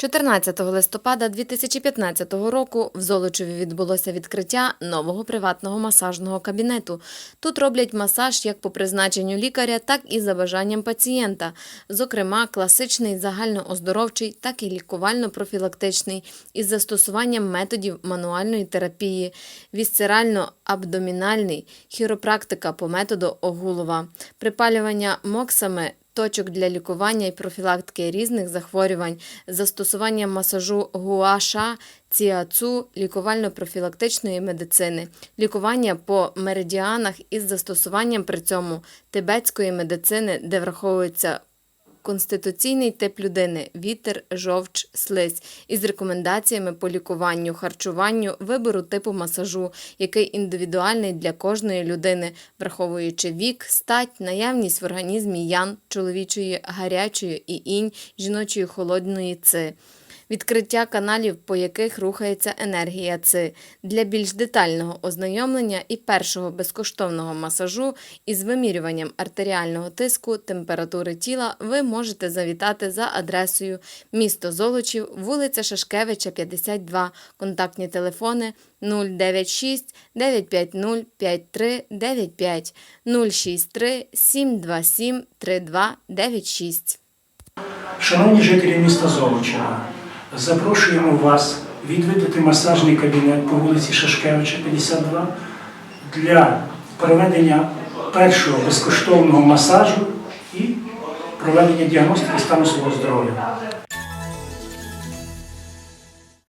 14 листопада 2015 року в Золочеві відбулося відкриття нового приватного масажного кабінету. Тут роблять масаж як по призначенню лікаря, так і за бажанням пацієнта. Зокрема, класичний загальнооздоровчий, так і лікувально-профілактичний із застосуванням методів мануальної терапії, вісцерально-абдомінальний, хіропрактика по методу Огулова, припалювання моксами точок для лікування і профілактики різних захворювань, застосування масажу гуаша, ціацу, лікувально-профілактичної медицини, лікування по меридіанах із застосуванням при цьому тибетської медицини, де враховується конституційний тип людини, вітер, жовч, слизь із рекомендаціями по лікуванню, харчуванню, вибору типу масажу, який індивідуальний для кожної людини, враховуючи вік, стать, наявність в організмі ян, чоловічої гарячої і інь, жіночої холодної ци. Відкриття каналів, по яких рухається енергія ЦИ. Для більш детального ознайомлення і першого безкоштовного масажу із вимірюванням артеріального тиску, температури тіла ви можете завітати за адресою місто Золочів, вулиця Шашкевича, 52, контактні телефони 096 950 5395 063 727 3296. Шановні жителі міста Золочева, запрошуємо вас відвідати масажний кабінет по вулиці Шашкевича, 52 для проведення першого безкоштовного масажу і проведення діагностики стану свого здоров'я.